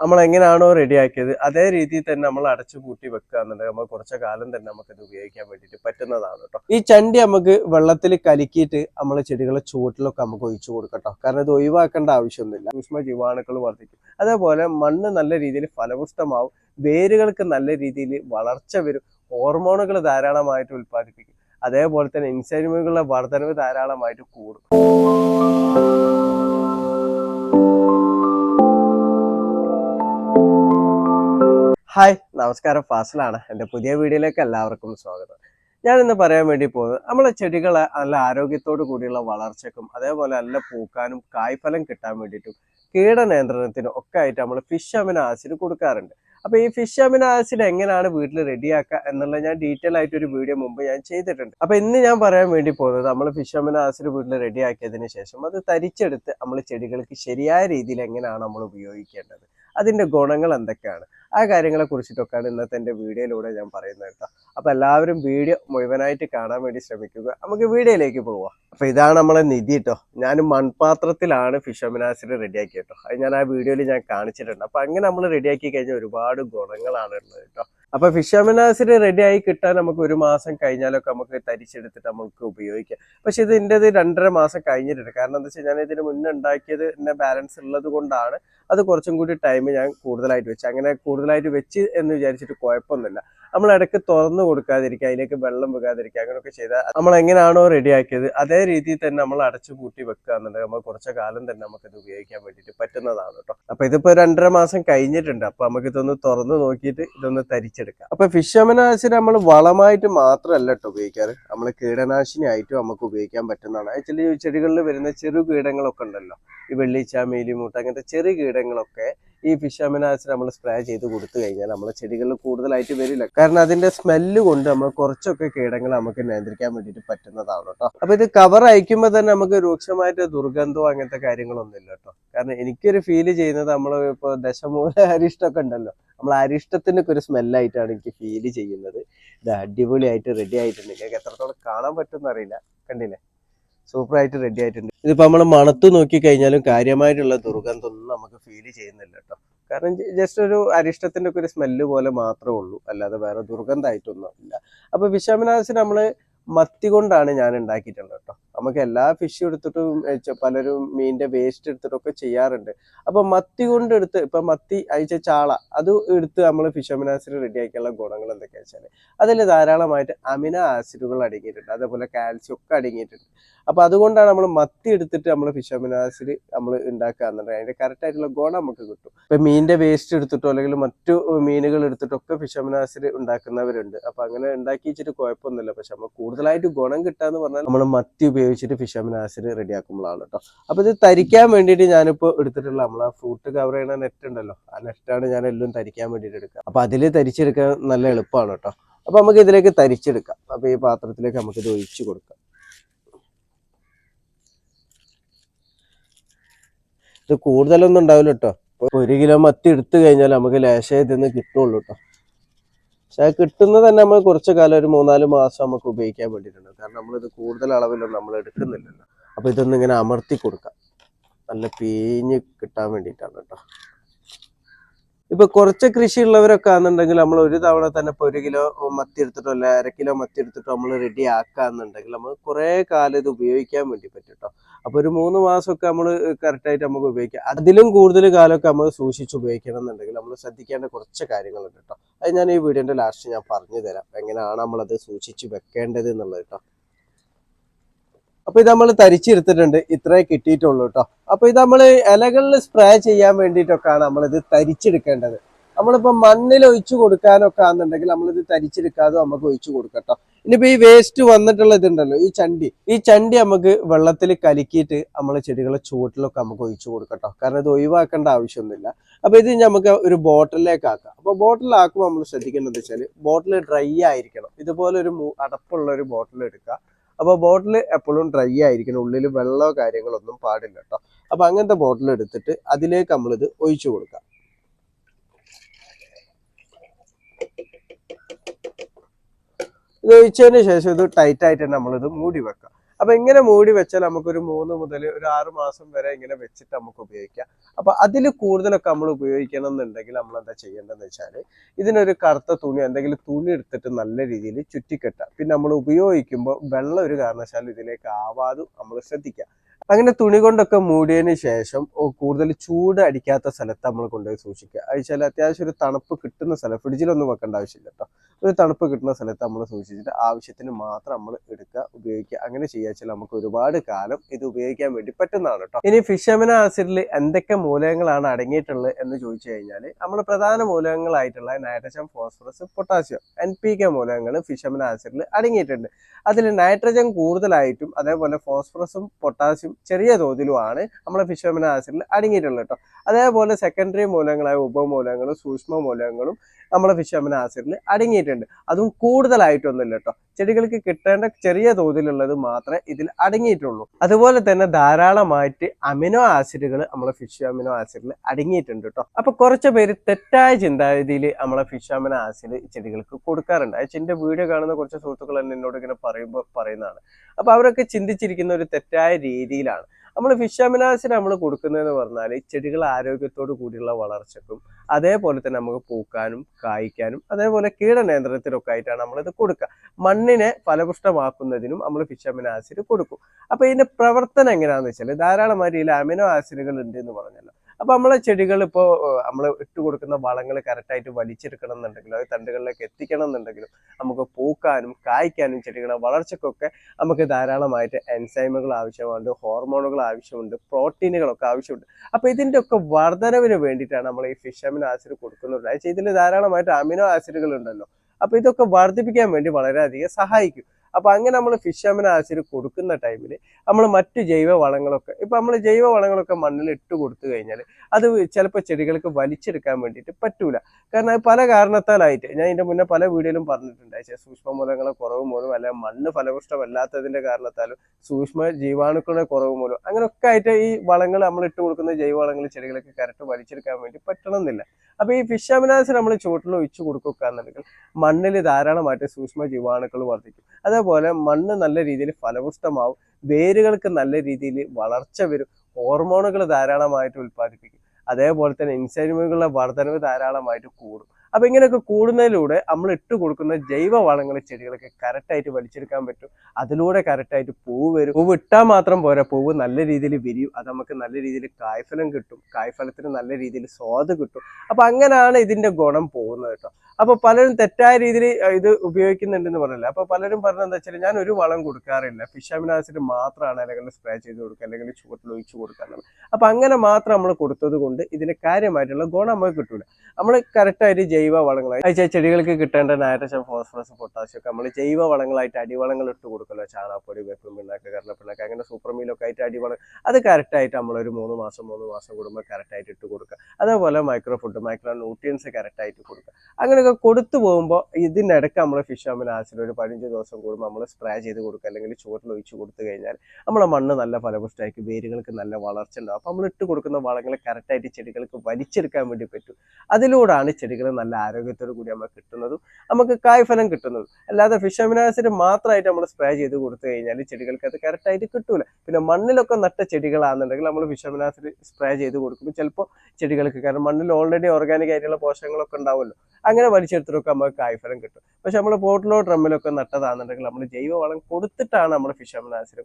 നമ്മൾ എങ്ങനെയാണോ റെഡിയാക്കിയത് അതേ രീതിയിൽ തന്നെ നമ്മൾ അടച്ചു പൂട്ടി വെക്കുക എന്നുണ്ടെങ്കിൽ നമ്മൾ കുറച്ച് കാലം തന്നെ നമുക്കത് ഉപയോഗിക്കാൻ വേണ്ടിയിട്ട് പറ്റുന്നതാണ് കേട്ടോ. ഈ ചണ്ടി നമുക്ക് വെള്ളത്തിൽ കലക്കിയിട്ട് നമ്മളെ ചെടികളെ ചുവട്ടിലൊക്കെ നമുക്ക് ഒഴിച്ചു കൊടുക്കട്ടോ കാരണം ഇത് ഒഴിവാക്കേണ്ട ആവശ്യമൊന്നുമില്ല. സൂക്ഷ്മ ജീവാണുക്കൾ വർദ്ധിക്കും. അതേപോലെ മണ്ണ് നല്ല രീതിയിൽ ഫലപുഷ്ടമാവും വേരുകൾക്ക് നല്ല രീതിയിൽ വളർച്ച വരും. ഹോർമോണുകൾ ധാരാളമായിട്ട് ഉൽപ്പാദിപ്പിക്കും. അതേപോലെ തന്നെ ഇൻസൈമുകളുടെ വർധനവ് ധാരാളമായിട്ട് കൂടും. ഹായ് നമസ്കാരം. ഫാസിലാണ്. എന്റെ പുതിയ വീഡിയോയിലേക്ക് എല്ലാവർക്കും സ്വാഗതം. ഞാൻ ഇന്ന് പറയാൻ വേണ്ടി പോകുന്നത് നമ്മളെ ചെടികൾ നല്ല ആരോഗ്യത്തോടു കൂടിയുള്ള വളർച്ചയ്ക്കും അതേപോലെ നല്ല പൂക്കാനും കായ്ഫലം കിട്ടാൻ വേണ്ടിയിട്ടും കീടനിയന്ത്രണത്തിനും ഒക്കെ ആയിട്ട് നമ്മൾ ഫിഷ് അമിനോ ആസിഡ് കൊടുക്കാറുണ്ട്. അപ്പോൾ ഈ ഫിഷ് അമിനോ ആസിഡ് എങ്ങനെയാണ് വീട്ടിൽ റെഡിയാക്കുക എന്നുള്ളത് ഞാൻ ഡീറ്റെയിൽ ആയിട്ട് ഒരു വീഡിയോ മുമ്പ് ഞാൻ ചെയ്തിട്ടുണ്ട്. അപ്പോൾ ഇന്ന് ഞാൻ പറയാൻ വേണ്ടി പോകുന്നത് നമ്മൾ ഫിഷ് അമിനോ ആസിഡ് വീട്ടിൽ റെഡിയാക്കിയതിന് ശേഷം അത് തരിച്ചെടുത്ത് നമ്മൾ ചെടികൾക്ക് ശരിയായ രീതിയിൽ എങ്ങനെയാണ് നമ്മൾ ഉപയോഗിക്കേണ്ടത്? അതിന്റെ ഗുണങ്ങൾ എന്തൊക്കെയാണ്? ആ കാര്യങ്ങളെ കുറിച്ചിട്ടൊക്കെയാണ് ഇന്നത്തെ എന്റെ വീഡിയോയിലൂടെ ഞാൻ പറയുന്നത് കേട്ടോ. അപ്പോൾ എല്ലാവരും വീഡിയോ മുഴുവനായിട്ട് കാണാൻ വേണ്ടി ശ്രമിക്കുക. നമുക്ക് വീഡിയോയിലേക്ക് പോവാം. അപ്പോൾ ഇതാണ് നമ്മളെ നിധി കേട്ടോ ഞാൻ മൺപാത്രത്തിലാണ് ഫിഷ് അമിനാസിഡ് റെഡിയാക്കി കേട്ടോ അത് ഞാൻ ആ വീഡിയോയിൽ ഞാൻ കാണിച്ചിട്ടുണ്ട്. അപ്പോൾ അങ്ങനെ നമ്മൾ റെഡിയാക്കി കഴിഞ്ഞാൽ ഒരുപാട് ഗുണങ്ങളാണ് ഉള്ളത് കേട്ടോ അപ്പൊ ഫിഷാമിനാസിന് റെഡി ആയി കിട്ടാൻ നമുക്ക് ഒരു മാസം കഴിഞ്ഞാലൊക്കെ നമുക്ക് തരിച്ചെടുത്തിട്ട് നമുക്ക് ഉപയോഗിക്കാം. പക്ഷെ ഇത് എന്റെ രണ്ടര മാസം കഴിഞ്ഞിട്ടുണ്ട്. കാരണം എന്താ വെച്ചാൽ ഞാൻ ഇതിന് മുന്നേ ഉണ്ടാക്കിയത് എന്നെ ബാലൻസ് ഉള്ളത് കൊണ്ടാണ്. അത് കുറച്ചും കൂടി ടൈം ഞാൻ കൂടുതലായിട്ട് വെച്ച്. അങ്ങനെ കൂടുതലായിട്ട് വെച്ച് എന്ന് വിചാരിച്ചിട്ട് കുഴപ്പമൊന്നുമില്ല. നമ്മൾ ഇടയ്ക്ക് തുറന്നു കൊടുക്കാതിരിക്കുക അതിലേക്ക് വെള്ളം വെക്കാതിരിക്കുക അങ്ങനെയൊക്കെ ചെയ്താൽ നമ്മൾ എങ്ങനെയാണോ റെഡിയാക്കിയത് അതേ രീതിയിൽ തന്നെ നമ്മൾ അടച്ചു പൂട്ടി വെക്കുക എന്നുണ്ടെങ്കിൽ നമ്മൾ കുറച്ച് കാലം തന്നെ നമുക്കിത് ഉപയോഗിക്കാൻ വേണ്ടിയിട്ട് പറ്റുന്നതാണ് കേട്ടോ. അപ്പൊ ഇതിപ്പോ രണ്ടര മാസം കഴിഞ്ഞിട്ടുണ്ട്. അപ്പൊ നമുക്ക് ഇതൊന്ന് തുറന്നു നോക്കിയിട്ട് ഇതൊന്ന് തരിച്ചെടുക്കാം. അപ്പൊ ഫിഷ് അമിനാസിഡ് നമ്മൾ വളമായിട്ട് മാത്രമല്ല കേട്ടോ ഉപയോഗിക്കാറ്. നമ്മൾ കീടനാശിനി ആയിട്ടും നമുക്ക് ഉപയോഗിക്കാൻ പറ്റുന്നതാണ്. ആക്ച്വലി ചെടികളിൽ വരുന്ന ചെറു കീടങ്ങളൊക്കെ ഉണ്ടല്ലോ. ഈ വെള്ളിച്ച മേലിമൂട്ട അങ്ങനത്തെ ചെറിയ കീടങ്ങളൊക്കെ ഈ ഫിഷ് അമിനാസിഡ് നമ്മൾ സ്പ്രേ ചെയ്ത് കൊടുത്തു കഴിഞ്ഞാൽ നമ്മളെ ചെടികളിൽ കൂടുതലായിട്ട് വരില്ല. കാരണം അതിന്റെ സ്മെല്ല് കൊണ്ട് നമ്മൾ കുറച്ചൊക്കെ കീടങ്ങൾ നമുക്ക് നിയന്ത്രിക്കാൻ വേണ്ടിയിട്ട് പറ്റുന്നതാണ് കേട്ടോ. അപ്പൊ ഇത് കവർ അയക്കുമ്പോൾ തന്നെ നമുക്ക് രൂക്ഷമായിട്ട് ദുർഗന്ധമോ അങ്ങനത്തെ കാര്യങ്ങളൊന്നും ഇല്ല കേട്ടോ. കാരണം എനിക്കൊരു ഫീൽ ചെയ്യുന്നത് നമ്മൾ ഇപ്പോൾ ദശമൂല അരിഷ്ടമൊക്കെ ഉണ്ടല്ലോ. നമ്മൾ അരിഷ്ടത്തിന്റെ ഒക്കെ ഒരു സ്മെല്ലായിട്ടാണ് എനിക്ക് ഫീൽ ചെയ്യുന്നത്. ഇത് അടിപൊളിയായിട്ട് റെഡി ആയിട്ടുണ്ട് നിങ്ങൾക്ക് എത്രത്തോളം കാണാൻ പറ്റുമെന്ന് അറിയില്ല. കണ്ടില്ലേ? സൂപ്പർ ആയിട്ട് റെഡി ആയിട്ടുണ്ട്. ഇതിപ്പോ നമ്മൾ മണത്ത് നോക്കി കഴിഞ്ഞാലും കാര്യമായിട്ടുള്ള ദുർഗന്ധമൊന്നും നമുക്ക് ഫീൽ ചെയ്യുന്നില്ല കേട്ടോ കാരണം ജസ്റ്റ് ഒരു അരിഷ്ടത്തിന്റെ ഒക്കെ ഒരു സ്മെല്ല് പോലെ മാത്രമേ ഉള്ളൂ. അല്ലാതെ വേറെ ദുർഗന്ധമായിട്ടൊന്നും ഇല്ല. അപ്പൊ വിശ്വാമിനാഥ് നമ്മൾ മത്തി കൊണ്ടാണ് ഞാൻ ഉണ്ടാക്കിയിട്ടുള്ളത് കേട്ടോ നമുക്ക് എല്ലാ ഫിഷും എടുത്തിട്ടും പലരും മീനിന്റെ വേസ്റ്റ് എടുത്തിട്ടൊക്കെ ചെയ്യാറുണ്ട്. അപ്പൊ മത്തി കൊണ്ട് എടുത്ത് ഇപ്പൊ മത്തി അയച്ച ചാള അത് എടുത്ത് നമ്മൾ ഫിഷ് അമിനോ ആസിഡ് റെഡിയാക്കിയുള്ള ഗുണങ്ങൾ എന്തൊക്കെയാ വെച്ചാൽ അതിൽ ധാരാളമായിട്ട് അമിന ആസിഡുകൾ അടങ്ങിയിട്ടുണ്ട്. അതേപോലെ കാൽസ്യം ഒക്കെ അടങ്ങിയിട്ടുണ്ട്. അപ്പൊ അതുകൊണ്ടാണ് നമ്മൾ മത്തി എടുത്തിട്ട് നമ്മൾ ഫിഷ് അമിനോ ആസിഡ് നമ്മൾ ഉണ്ടാക്കുക എന്നുണ്ടെങ്കിൽ അതിന്റെ കറക്റ്റ് ആയിട്ടുള്ള ഗുണം നമുക്ക് കിട്ടും. ഇപ്പൊ മീനിന്റെ വേസ്റ്റ് എടുത്തിട്ടോ അല്ലെങ്കിൽ മറ്റു മീനുകൾ എടുത്തിട്ടൊക്കെ ഫിഷ് അമിനോ ആസിഡ് ഉണ്ടാക്കുന്നവരുണ്ട്. അപ്പൊ അങ്ങനെ ഉണ്ടാക്കി വെച്ചിട്ട് കുഴപ്പമൊന്നുമില്ല. പക്ഷെ നമ്മൾ കൂടുതലായിട്ട് ഗുണം കിട്ടാന്ന് പറഞ്ഞാൽ നമ്മൾ മത്തി ഉപയോഗിച്ചിട്ട് ഫിഷ് അമിനോ ആസിഡ് റെഡിയാക്കുമ്പോഴാണ് കേട്ടോ അപ്പൊ ഇത് തരിക്കാൻ വേണ്ടിയിട്ട് ഞാനിപ്പോ എടുത്തിട്ടുള്ള നമ്മളെ ഫ്രൂട്ട് കവർ ചെയ്യുന്ന നെറ്റ് ഉണ്ടല്ലോ. ആ നെറ്റാണ് ഞാൻ എല്ലാം തരിക്കാൻ വേണ്ടിയിട്ട് എടുക്കുക. അപ്പൊ അതിൽ തരിച്ചെടുക്കാൻ നല്ല എളുപ്പമാണ് കേട്ടോ അപ്പൊ നമുക്ക് ഇതിലേക്ക് തരിച്ചെടുക്കാം. അപ്പൊ ഈ പാത്രത്തിലേക്ക് നമുക്ക് ഇത് ഒഴിച്ചു കൊടുക്കാം. ഇത് കൂടുതലൊന്നും ഉണ്ടാവില്ല കേട്ടോ ഒരു കിലോ മത്തി എടുത്തു കഴിഞ്ഞാൽ നമുക്ക് ലേശം നിന്ന് കിട്ടുള്ളൂ കേട്ടോ പക്ഷെ കിട്ടുന്നത് തന്നെ നമ്മൾ കുറച്ച് കാലം ഒരു മൂന്നാൽ മാസം നമുക്ക് ഉപയോഗിക്കാൻ വേണ്ടിയിട്ടുണ്ട്. കാരണം നമ്മളിത് കൂടുതൽ അളവിലൊന്നും നമ്മൾ എടുക്കുന്നില്ലല്ലോ. അപ്പൊ ഇതൊന്ന് ഇങ്ങനെ അമർത്തി കൊടുക്കാം. നല്ല പീഞ്ഞ് കിട്ടാൻ വേണ്ടിയിട്ടാണ് കേട്ടോ. ഇപ്പൊ കുറച്ച് കൃഷി ഉള്ളവരൊക്കെ ആണെന്നുണ്ടെങ്കിൽ നമ്മൾ ഒരു തവണ തന്നെ ഇപ്പൊ ഒരു കിലോ മത്തി എടുത്തിട്ടോ അല്ല അര കിലോ മത്തി എടുത്തിട്ടോ നമ്മൾ റെഡി ആക്കാന്നുണ്ടെങ്കിൽ നമ്മൾ കുറെ കാലം ഇത് ഉപയോഗിക്കാൻ വേണ്ടി പറ്റും കേട്ടോ അപ്പൊ ഒരു മൂന്ന് മാസമൊക്കെ നമ്മൾ കറക്റ്റ് ആയിട്ട് നമുക്ക് ഉപയോഗിക്കാം. അതിലും കൂടുതൽ കാലമൊക്കെ നമ്മൾ സൂക്ഷിച്ച് ഉപയോഗിക്കണം എന്നുണ്ടെങ്കിൽ നമ്മൾ ശ്രദ്ധിക്കേണ്ട കുറച്ച് കാര്യങ്ങളുണ്ട് കേട്ടോ അത് ഞാൻ ഈ വീഡിയോന്റെ ലാസ്റ്റ് ഞാൻ പറഞ്ഞു തരാം എങ്ങനെയാണ് നമ്മളത് സൂക്ഷിച്ച് വെക്കേണ്ടത് എന്നുള്ളത് കേട്ടോ അപ്പൊ ഇത് നമ്മൾ തരിച്ചെടുത്തിട്ടുണ്ട് ഇത്രേ കിട്ടിയിട്ടുള്ളൂ കേട്ടോ അപ്പൊ ഇത് നമ്മൾ ഇലകളിൽ സ്പ്രേ ചെയ്യാൻ വേണ്ടിയിട്ടൊക്കെയാണ് നമ്മളിത് തരിച്ചെടുക്കേണ്ടത്. നമ്മളിപ്പോ മണ്ണിൽ ഒഴിച്ചു കൊടുക്കാനൊക്കെ ആണെന്നുണ്ടെങ്കിൽ നമ്മളിത് തരിച്ചെടുക്കാതെ നമുക്ക് ഒഴിച്ചു കൊടുക്കട്ടോ ഇനിയിപ്പോ ഈ വേസ്റ്റ് വന്നിട്ടുള്ള ഇതുണ്ടല്ലോ ഈ ചണ്ടി. ഈ ചണ്ടി നമുക്ക് വെള്ളത്തിൽ കലക്കിയിട്ട് നമ്മൾ ചെടികളെ ചുവട്ടിലൊക്കെ നമുക്ക് ഒഴിച്ചു കൊടുക്കട്ടോ കാരണം ഇത് ഒഴിവാക്കേണ്ട ആവശ്യമൊന്നുമില്ല. അപ്പോൾ ഇത് നമുക്ക് ഒരു ബോട്ടിലേക്ക് ആക്കാം. അപ്പൊ ബോട്ടിലാക്കുമ്പോൾ നമ്മൾ ശ്രദ്ധിക്കേണ്ടത് വെച്ചാൽ ബോട്ടിൽ ഡ്രൈ ആയിരിക്കണം. ഇതുപോലെ ഒരു അടപ്പുള്ള ഒരു ബോട്ടിൽ എടുക്കുക. അപ്പൊ ബോട്ടിൽ എപ്പോഴും ഡ്രൈ ആയിരിക്കണം. ഉള്ളിൽ വെള്ളമോ കാര്യങ്ങളൊന്നും പാടില്ല കേട്ടോ അപ്പൊ അങ്ങനത്തെ ബോട്ടിൽ എടുത്തിട്ട് അതിലേക്ക് നമ്മളിത് ഒഴിച്ചു കൊടുക്കാം. ഇത് ഒഴിച്ചതിന് ശേഷം ഇത് ടൈറ്റായിട്ട് നമ്മളിത് മൂടി വെക്കാം. അപ്പൊ ഇങ്ങനെ മൂടി വെച്ചാൽ നമുക്കൊരു മൂന്ന് മുതൽ ഒരു ആറ് മാസം വരെ ഇങ്ങനെ വെച്ചിട്ട് നമുക്ക് ഉപയോഗിക്കാം. അപ്പൊ അതിൽ കൂടുതലൊക്കെ നമ്മൾ ഉപയോഗിക്കണം എന്നുണ്ടെങ്കിൽ നമ്മൾ എന്താ ചെയ്യേണ്ടതെന്ന് വെച്ചാൽ ഇതിനൊരു കറുത്ത തുണി എന്തെങ്കിലും തുണി എടുത്തിട്ട് നല്ല രീതിയിൽ ചുറ്റിക്കെട്ടുക. പിന്നെ നമ്മൾ ഉപയോഗിക്കുമ്പോൾ വെള്ളം ഒരു കാരണവശാലും ഇതിലേക്ക് ആവാതെ നമ്മൾ ശ്രദ്ധിക്കുക. അങ്ങനെ തുണി കൊണ്ടൊക്കെ മൂടിയതിന് ശേഷം കൂടുതൽ ചൂട് അടിക്കാത്ത സ്ഥലത്ത് നമ്മൾ കൊണ്ടുപോയി സൂക്ഷിക്കുക. അത് വെച്ചാൽ അത്യാവശ്യം ഒരു തണുപ്പ് കിട്ടുന്ന സ്ഥലം ഫ്രിഡ്ജിലൊന്നും വെക്കേണ്ട ആവശ്യമില്ല കേട്ടോ ഒരു തണുപ്പ് കിട്ടുന്ന സ്ഥലത്ത് നമ്മൾ സൂക്ഷിച്ചിട്ട് ആവശ്യത്തിന് മാത്രം നമ്മൾ എടുക്കുക ഉപയോഗിക്കുക. അങ്ങനെ ചെയ്യാച്ചാൽ നമുക്ക് ഒരുപാട് കാലം ഇത് ഉപയോഗിക്കാൻ വേണ്ടി പറ്റുന്നതാണ് കേട്ടോ ഇനി ഫിഷമിന ആസിഡിൽ എന്തൊക്കെ മൂലകങ്ങളാണ് അടങ്ങിയിട്ടുള്ളത് എന്ന് ചോദിച്ചു കഴിഞ്ഞാൽ നമ്മൾ പ്രധാന മൂലകങ്ങളായിട്ടുള്ള nitrogen phosphorus potassium N P K മൂലകങ്ങൾ ഫിഷമിന ആസിഡിൽ അടങ്ങിയിട്ടുണ്ട്. അതിൽ നൈട്രജൻ കൂടുതലായിട്ടും അതേപോലെ ഫോസ്ഫറസും പൊട്ടാസ്യം ചെറിയ തോതിലുമാണ് നമ്മുടെ ഫിഷോമിന ആസിഡിൽ അടങ്ങിയിട്ടുള്ളത് കേട്ടോ അതേപോലെ സെക്കൻഡറി മൂലങ്ങളായ ഉപമൂലങ്ങളും സൂക്ഷ്മ മൂലകങ്ങളും നമ്മുടെ ഫിഷമിന ആസിഡിൽ അടങ്ങിയിട്ടുണ്ട്. അതും കൂടുതലായിട്ടൊന്നുമില്ല കേട്ടോ. ചെടികൾക്ക് കിട്ടേണ്ട ചെറിയ തോതിലുള്ളത് മാത്രമേ ഇതിൽ അടങ്ങിയിട്ടുള്ളൂ. അതുപോലെ തന്നെ ധാരാളമായിട്ട് അമിനോ ആസിഡുകൾ നമ്മളെ ഫിഷ് അമിനോ ആസിഡിൽ അടങ്ങിയിട്ടുണ്ട് കേട്ടോ. അപ്പൊ കുറച്ച് പേര് തെറ്റായ ചിന്താഗതിയിൽ നമ്മളെ ഫിഷ് അമിനോ ആസിഡ് ചെടികൾക്ക് കൊടുക്കാറുണ്ട്. അയച്ചിന്റെ വീഡിയോ കാണുന്ന കുറച്ച് സുഹൃത്തുക്കൾ തന്നെ എന്നോട് ഇങ്ങനെ പറയുമ്പോൾ പറയുന്നതാണ്. അപ്പൊ അവരൊക്കെ ചിന്തിച്ചിരിക്കുന്ന ഒരു തെറ്റായ രീതിയിലാണ്. നമ്മൾ ഫിഷ് അമിനോ ആസിഡ് നമ്മൾ കൊടുക്കുന്നതെന്ന് പറഞ്ഞാൽ ചെടികൾ ആരോഗ്യത്തോടു കൂടിയുള്ള വളർച്ചക്കും അതേപോലെ തന്നെ നമുക്ക് പൂക്കാനും കായ്ക്കാനും അതേപോലെ കീടനിയന്ത്രണത്തിനൊക്കെ ആയിട്ടാണ് നമ്മളിത് കൊടുക്കുക. മണ്ണിനെ ഫലപുഷ്ടമാക്കുന്നതിനും നമ്മൾ ഫിഷാമിനാസിഡ് കൊടുക്കും. അപ്പൊ ഇതിന്റെ പ്രവർത്തനം എങ്ങനെയാണെന്ന് വെച്ചാൽ ധാരാളമായിട്ട് ഇതിൽ അമിനോ ആസിഡുകൾ ഉണ്ട് എന്ന് പറഞ്ഞല്ലോ. അപ്പൊ നമ്മളെ ചെടികൾ ഇപ്പോ നമ്മൾ ഇട്ട് കൊടുക്കുന്ന വളങ്ങൾ കറക്റ്റായിട്ട് വലിച്ചെടുക്കണം എന്നുണ്ടെങ്കിലും അത് തണ്ടുകളിലേക്ക് എത്തിക്കണം എന്നുണ്ടെങ്കിലും നമുക്ക് പൂക്കാനും കായ്ക്കാനും ചെടികളുടെ വളർച്ചക്കൊക്കെ നമുക്ക് ധാരാളമായിട്ട് എൻസൈമുകൾ ആവശ്യമുണ്ട് ഹോർമോണുകൾ ആവശ്യമുണ്ട് പ്രോട്ടീനുകളൊക്കെ ആവശ്യമുണ്ട്. അപ്പൊ ഇതിന്റെ ഒക്കെ വർധനവിന് വേണ്ടിയിട്ടാണ് നമ്മൾ ഈ ഫിഷ് അമിനോ ആസിഡ് കൊടുക്കുന്നത്. ഇതിൽ ധാരാളമായിട്ട് അമിനോ ആസിഡുകൾ ഉണ്ടല്ലോ. അപ്പൊ ഇതൊക്കെ വർദ്ധിപ്പിക്കാൻ വേണ്ടി വളരെയധികം സഹായിക്കും. അപ്പൊ അങ്ങനെ നമ്മൾ ഫിഷ് അമിനോ ആസിഡ് കൊടുക്കുന്ന ടൈമിൽ നമ്മൾ മറ്റു ജൈവ വളങ്ങളൊക്കെ ഇപ്പൊ നമ്മൾ ജൈവ വളങ്ങളൊക്കെ മണ്ണിൽ ഇട്ട് കൊടുത്തു കഴിഞ്ഞാൽ അത് ചിലപ്പോൾ ചെടികൾക്ക് വലിച്ചെടുക്കാൻ വേണ്ടിയിട്ട് പറ്റൂല. കാരണം അത് പല കാരണത്താലായിട്ട് ഞാൻ ഇതിന്റെ മുന്നേ പല വീഡിയോയിലും പറഞ്ഞിട്ടുണ്ട്. പക്ഷേ സൂക്ഷ്മ മൂലങ്ങളെ കുറവ് മൂലം അല്ലെ മണ്ണ് ഫലപുഷ്ടമല്ലാത്തതിന്റെ കാരണത്താലും സൂക്ഷ്മ ജീവാണുക്കളുടെ കുറവ് മൂലം അങ്ങനെയൊക്കെ ആയിട്ട് ഈ വളങ്ങൾ നമ്മൾ ഇട്ട് കൊടുക്കുന്ന ജൈവ വളങ്ങൾ ചെടികൾക്ക് കറക്റ്റ് വലിച്ചെടുക്കാൻ വേണ്ടി പറ്റണമെന്നില്ല അപ്പൊ ഈ ഫിഷ് അമിനാസ് നമ്മൾ ചുവട്ടിൽ ഒഴിച്ചു കൊടുക്കുകയാണെന്നുണ്ടെങ്കിൽ മണ്ണിൽ ധാരാളമായിട്ട് സൂക്ഷ്മ ജീവാണുക്കൾ വർദ്ധിക്കും. അതേപോലെ മണ്ണ് നല്ല രീതിയിൽ ഫലപുഷ്ടമാവും വേരുകൾക്ക് നല്ല രീതിയിൽ വളർച്ച വരും. ഹോർമോണുകൾ ധാരാളമായിട്ട് ഉൽപ്പാദിപ്പിക്കും. അതേപോലെ തന്നെ ഇൻസൈമുകളുടെ വർധനവ് ധാരാളമായിട്ട് കൂടും. അപ്പൊ ഇങ്ങനെയൊക്കെ കൂടുന്നതിലൂടെ നമ്മൾ ഇട്ട് കൊടുക്കുന്ന ജൈവ വളങ്ങൾ ചെടികൾക്ക് കറക്റ്റായിട്ട് വലിച്ചെടുക്കാൻ പറ്റും. അതിലൂടെ കറക്റ്റായിട്ട് പൂവ് വരും. പൂവ് ഇട്ടാൽ മാത്രം പോരാ. പൂവ് നല്ല രീതിയിൽ വിരിയും. അത് നമുക്ക് നല്ല രീതിയിൽ കായ്ഫലം കിട്ടും. കായ്ഫലത്തിന് നല്ല രീതിയിൽ സ്വാദ് കിട്ടും. അപ്പൊ അങ്ങനെയാണ് ഇതിന്റെ ഗുണം പോകുന്നത് കേട്ടോ. അപ്പൊ പലരും തെറ്റായ രീതിയിൽ ഇത് ഉപയോഗിക്കുന്നുണ്ടെന്ന് പറഞ്ഞില്ല. അപ്പൊ പലരും പറഞ്ഞത് എന്താ വെച്ചാൽ ഞാൻ ഒരു വളം കൊടുക്കാറില്ല. ഫിഷാമിനാസിഡ് മാത്രമാണ് അല്ലെങ്കിൽ സ്പ്രേ ചെയ്ത് കൊടുക്കുക അല്ലെങ്കിൽ ചുവട്ടിൽ ഒഴിച്ചു കൊടുക്കാറുള്ളത് അപ്പൊ അങ്ങനെ മാത്രം നമ്മൾ കൊടുത്തത് കൊണ്ട് ഇതിന് കാര്യമായിട്ടുള്ള ഗുണം നമുക്ക് കിട്ടൂല. നമ്മൾ കറക്റ്റായിട്ട് ജൈവ വളങ്ങളായി. ചെടികൾക്ക് കിട്ടേണ്ട നൈട്രജൻ ഫോസ്ഫറസ് പൊട്ടാസ്യം ഒക്കെ നമ്മൾ ജൈവ വളങ്ങളായിട്ട് അടിവളങ്ങൾ ഇട്ട് കൊടുക്കല്ലോ. ചാണാപ്പൊടി വേപ്പിൻ പിണ്ണാക്ക് കടലപ്പിണ്ണാക്ക് അങ്ങനെ സൂപ്പർ മീലൊക്കെ ആയിട്ട് അടിവളം അത് കറക്റ്റായിട്ട് നമ്മൾ ഒരു മൂന്ന് മാസം മൂന്ന് മാസം കൂടുമ്പോൾ കറക്റ്റായിട്ട് ഇട്ട് കൊടുക്കുക അതേപോലെ മൈക്രോ ഫുഡ് മൈക്രോ ന്യൂട്രിയൻസ് കറക്റ്റായിട്ട് കൊടുക്കുക അങ്ങനെയൊക്കെ കൊടുത്തു പോകുമ്പോൾ ഇതിനിടയ്ക്ക് നമ്മൾ ഫിഷ് അമിനോ ഒരു പതിനഞ്ച് ദിവസം കൂടുമ്പോൾ നമ്മൾ സ്പ്രേ ചെയ്ത് കൊടുക്കുക അല്ലെങ്കിൽ ചോറിൽ ഒഴിച്ച് കൊടുത്തു കഴിഞ്ഞാൽ നമ്മളെ മണ്ണ് നല്ല ഫലപുഷ്ടമായിരിക്കും വേരുകൾക്ക് നല്ല വളർച്ച ഉണ്ടാവും. അപ്പോൾ നമ്മൾ ഇട്ട് കൊടുക്കുന്ന വളങ്ങൾ കറക്റ്റായിട്ട് ചെടികൾക്ക് വലിച്ചെടുക്കാൻ വേണ്ടി പറ്റും. അതിലൂടെയാണ് ചെടികൾ നല്ല ആരോഗ്യത്തോടു കൂടി നമുക്ക് കിട്ടുന്നതും നമുക്ക് കായ്ഫലം കിട്ടുന്നതും. അല്ലാതെ ഫിഷ് മാത്രമായിട്ട് നമ്മൾ സ്പ്രേ ചെയ്ത് കൊടുത്തു കഴിഞ്ഞാൽ ചെടികൾക്ക് അത് കറക്റ്റായിട്ട് കിട്ടൂല. പിന്നെ മണ്ണിലൊക്കെ നട്ട ചെടികളാണെന്നുണ്ടെങ്കിൽ നമ്മൾ ഫിഷ് സ്പ്രേ ചെയ്ത് കൊടുക്കുമ്പോൾ ചിലപ്പോൾ ചെടികൾക്ക് കാരണം മണ്ണിൽ ഓൾറെഡി ഓർഗാനിക് ആയിട്ടുള്ള പോഷകങ്ങളൊക്കെ ഉണ്ടാവുമല്ലോ. അങ്ങനെ വലിച്ചെടുത്തിട്ടൊക്കെ നമുക്ക് കായ്ഫലം കിട്ടും. പക്ഷെ നമ്മൾ പോട്ടിലോ ഡ്രമ്മിലൊക്കെ നട്ടതാണെന്നുണ്ടെങ്കിൽ നമ്മൾ ജൈവ വളം കൊടുത്തിട്ടാണ് നമ്മൾ ഫിഷ്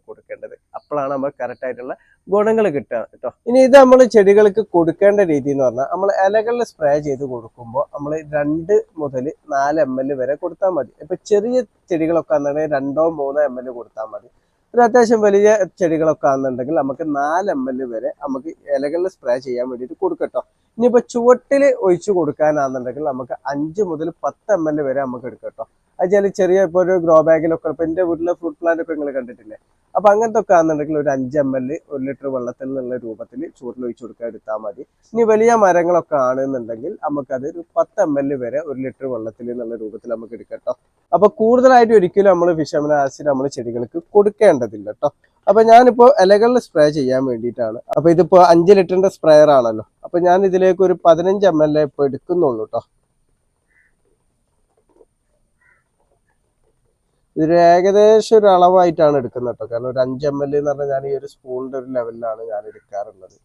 കൊടുക്കേണ്ടത്. അപ്പോഴാണ് നമുക്ക് കറക്റ്റായിട്ടുള്ള ഗുണങ്ങൾ കിട്ടുക കേട്ടോ. ഇനി ഇത് നമ്മൾ ചെടികൾക്ക് കൊടുക്കേണ്ട രീതി എന്ന് പറഞ്ഞാൽ നമ്മൾ ഇലകളിൽ സ്പ്രേ ചെയ്ത് കൊടുക്കുമ്പോൾ നമ്മൾ രണ്ട് മുതൽ നാല് എം എൽ വരെ കൊടുത്താൽ മതി. ഇപ്പൊ ചെറിയ ചെടികളൊക്കെ ആണെന്നുണ്ടെങ്കിൽ രണ്ടോ മൂന്നോ എം എൽ കൊടുത്താൽ മതി. ഒരു അത്യാവശ്യം വലിയ ചെടികളൊക്കെ ആണെന്നുണ്ടെങ്കിൽ നമുക്ക് നാല് എം എൽ വരെ നമുക്ക് ഇലകളിൽ സ്പ്രേ ചെയ്യാൻ വേണ്ടിയിട്ട് കൊടുക്കട്ടോ ഇനിയിപ്പോ ചുവട്ടിൽ ഒഴിച്ചു കൊടുക്കാനാണെന്നുണ്ടെങ്കിൽ നമുക്ക് അഞ്ച് മുതൽ പത്ത് എം എൽ വരെ നമുക്ക് എടുക്കാം കേട്ടോ. അത് ചില ചെറിയ ഇപ്പോൾ ഒരു ഗ്രോ ബാഗിലൊക്കെ ഇപ്പൊ എന്റെ വീട്ടിലെ ഫ്രൂട്ട് പ്ലാന്റ് ഒക്കെ നിങ്ങൾ കണ്ടിട്ടില്ലേ? അപ്പോൾ അങ്ങനത്തെ ഒക്കെ ആണെന്നുണ്ടെങ്കിൽ ഒരു അഞ്ച് എം എൽ ഒരു ലിറ്റർ വെള്ളത്തിൽ നിന്നുള്ള രൂപത്തിൽ ചൂടിൽ ഒഴിച്ചു കൊടുക്കാൻ എടുത്താൽ മതി. ഇനി വലിയ മരങ്ങളൊക്കെ ആണെന്നുണ്ടെങ്കിൽ നമുക്കത് ഒരു പത്ത് എം എൽ വരെ ഒരു ലിറ്റർ വെള്ളത്തിൽ എന്നുള്ള രൂപത്തിൽ നമുക്ക് എടുക്കാം കേട്ടോ. അപ്പോൾ കൂടുതലായിട്ട് ഒരിക്കലും നമ്മൾ ഫിഷമിന ആസിഡ് നമ്മൾ ചെടികൾക്ക് കൊടുക്കേണ്ടതില്ല കേട്ടോ. അപ്പൊ ഞാനിപ്പോ ഇലകളിൽ സ്പ്രേ ചെയ്യാൻ വേണ്ടിയിട്ടാണ്. അപ്പൊ ഇതിപ്പോ അഞ്ച് ലിറ്ററിന്റെ സ്പ്രേയർ ആണല്ലോ. അപ്പൊ ഞാൻ ഇതിലേക്ക് ഒരു പതിനഞ്ച് എം എൽ ഇപ്പൊ എടുക്കുന്നുള്ളൂ കേട്ടോ ഇതൊരു ഏകദേശം ഒരു അളവായിട്ടാണ് എടുക്കുന്നത് കേട്ടോ കാരണം ഒരു അഞ്ച് എം എൽ എന്ന് പറഞ്ഞാൽ ഞാൻ ഈ ഒരു സ്പൂണിന്റെ ഒരു ലെവലിലാണ് ഞാൻ എടുക്കാറുള്ളത്.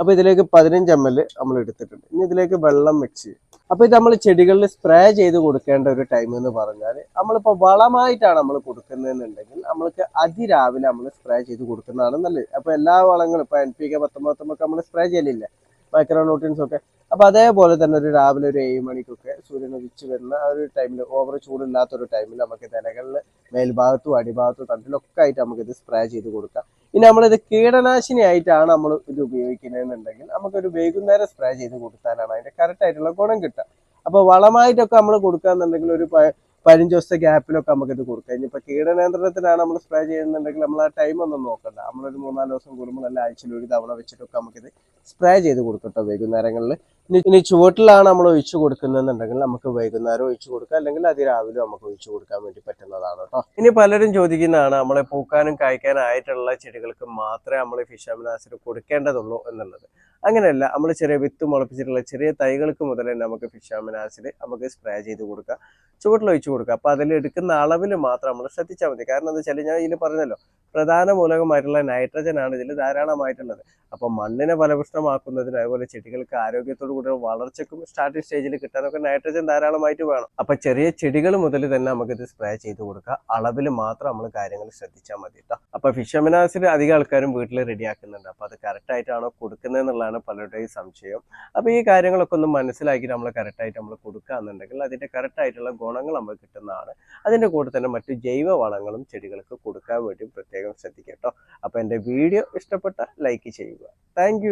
അപ്പൊ ഇതിലേക്ക് പതിനഞ്ച് എം എൽ നമ്മൾ എടുത്തിട്ടുണ്ട്. ഇനി ഇതിലേക്ക് വെള്ളം മിക്സ് ചെയ്യും. അപ്പൊ ഇത് നമ്മൾ ചെടികളിൽ സ്പ്രേ ചെയ്ത് കൊടുക്കേണ്ട ഒരു ടൈം എന്ന് പറഞ്ഞാൽ നമ്മളിപ്പോൾ വളമായിട്ടാണ് നമ്മൾ കൊടുക്കുന്നതെന്നുണ്ടെങ്കിൽ നമ്മൾക്ക് അതിരാവിലെ നമ്മൾ സ്പ്രേ ചെയ്ത് കൊടുക്കുന്നതാണ് നല്ലത്. അപ്പൊ എല്ലാ വളങ്ങളും ഇപ്പൊ എൻ പി കെ പത്തൊമ്പത്തൊമ്പൊക്കെ നമ്മൾ സ്പ്രേ ചെയ്യലില്ല? മൈക്രോ ന്യൂട്രിയൻസ് ഒക്കെ. അപ്പൊ അതേപോലെ തന്നെ ഒരു രാവിലെ ഒരു ഏഴ് മണിക്കൊക്കെ സൂര്യൻ ഉദിച്ച് വരുന്ന ആ ഒരു ടൈമിൽ ഓവർ ചൂടില്ലാത്ത ഒരു ടൈമിൽ നമുക്ക് ഇലകളിൽ മേൽഭാഗത്തും അടിഭാഗത്തും തണ്ടിലൊക്കെ ആയിട്ട് നമുക്ക് ഇത് സ്പ്രേ ചെയ്ത് കൊടുക്കാം. ഇനി നമ്മളിത് കീടനാശിനി ആയിട്ടാണ് നമ്മൾ ഇത് ഉപയോഗിക്കുന്നതെന്നുണ്ടെങ്കിൽ നമുക്കൊരു വൈകുന്നേരം സ്പ്രേ ചെയ്ത് കൊടുത്താലാണ് അതിന്റെ കറക്റ്റ് ആയിട്ടുള്ള ഗുണം കിട്ടുക. അപ്പോൾ വളമായിട്ടൊക്കെ നമ്മൾ കൊടുക്കാന്നുണ്ടെങ്കിൽ ഒരു പതിനഞ്ച് ദിവസത്തെ ഗ്യാപ്പിലൊക്കെ നമുക്കിത് കൊടുക്കാം. ഇനിയിപ്പോൾ കീടനിയന്ത്രണത്തിനാണ് നമ്മൾ സ്പ്രേ ചെയ്യുന്നുണ്ടെങ്കിൽ നമ്മൾ ആ ടൈം ഒന്നും നോക്കണ്ട. നമ്മളൊരു മൂന്നാൽ ദിവസം കൂടുമ്പോൾ നല്ല ആഴ്ചയിൽ ഒരു തവണ വെച്ചിട്ടൊക്കെ നമുക്കിത് സ്പ്രേ ചെയ്ത് കൊടുക്കട്ടോ വൈകുന്നേരങ്ങളിൽ ഇനി ചുവട്ടിലാണ് നമ്മൾ ഒഴിച്ചു കൊടുക്കുന്നതെന്നുണ്ടെങ്കിൽ നമുക്ക് വൈകുന്നേരം ഒഴിച്ചു കൊടുക്കാം. അല്ലെങ്കിൽ അതിരാവിലെ നമുക്ക് ഒഴിച്ചു കൊടുക്കാൻ വേണ്ടി പറ്റുന്നതാണ് കേട്ടോ. ഇനി പലരും ചോദിക്കുന്നതാണ് നമ്മളെ പൂക്കാനും കായ്ക്കാനും ആയിട്ടുള്ള ചെടികൾക്ക് മാത്രമേ നമ്മൾ ഫിഷ് അമിനാസിഡ് കൊടുക്കേണ്ടതുള്ളൂ എന്നുള്ളത്. അങ്ങനെയല്ല നമ്മൾ ചെറിയ വിത്ത് മുളപ്പിച്ചിട്ടുള്ള ചെറിയ തൈകൾക്ക് മുതൽ തന്നെ നമുക്ക് ഫിഷാമിൻ ആസിഡ് നമുക്ക് സ്പ്രേ ചെയ്ത് കൊടുക്കുക ചുവട്ടിൽ ഒഴിച്ചു കൊടുക്കുക അപ്പോൾ അതിൽ എടുക്കുന്ന അളവിൽ മാത്രം നമ്മൾ ശ്രദ്ധിച്ചാൽ മതി. കാരണം എന്താ വെച്ചാൽ ഞാൻ ഇതിൽ പറഞ്ഞല്ലോ പ്രധാന മൂലകമായിട്ടുള്ള നൈട്രജൻ ആണ് ഇതിൽ ധാരാളമായിട്ടുള്ളത്. അപ്പോൾ മണ്ണിനെ ഫലപുഷ്ടമാക്കുന്നതിന് അതുപോലെ ചെടികൾക്ക് ആരോഗ്യത്തോടു കൂടി വളർച്ചയ്ക്കും സ്റ്റാർട്ടിംഗ് സ്റ്റേജിൽ കിട്ടാനൊക്കെ നൈട്രജൻ ധാരാളമായിട്ട് വേണം. അപ്പോൾ ചെറിയ ചെടികൾ മുതൽ തന്നെ നമുക്കിത് സ്പ്രേ ചെയ്ത് കൊടുക്കുക അളവിൽ മാത്രം നമ്മൾ കാര്യങ്ങൾ ശ്രദ്ധിച്ചാൽ മതി കേട്ടോ അപ്പോൾ ഫിഷമിനാസിൽ അധികം ആൾക്കാരും വീട്ടിൽ റെഡിയാക്കുന്നുണ്ട് അപ്പോൾ അത് കറക്റ്റായിട്ടാണോ കൊടുക്കുന്നത് എന്നുള്ളതാണ് പലരുടെയും സംശയം. അപ്പൊ ഈ കാര്യങ്ങളൊക്കെ ഒന്ന് മനസ്സിലാക്കി നമ്മൾ കറക്റ്റായിട്ട് നമ്മൾ കൊടുക്കുക എന്നുണ്ടെങ്കിൽ അതിന്റെ കറക്റ്റായിട്ടുള്ള ഗുണങ്ങൾ നമുക്ക് കിട്ടുന്നതാണ്. അതിന്റെ കൂടെ തന്നെ മറ്റ് ജൈവ വളങ്ങളും ചെടികൾക്ക് കൊടുക്കാൻ വേണ്ടി പ്രത്യേകം ശ്രദ്ധിക്കട്ടോ. കേട്ടോ അപ്പൊ എന്റെ വീഡിയോ ഇഷ്ടപ്പെട്ട ലൈക്ക് ചെയ്യുക. താങ്ക്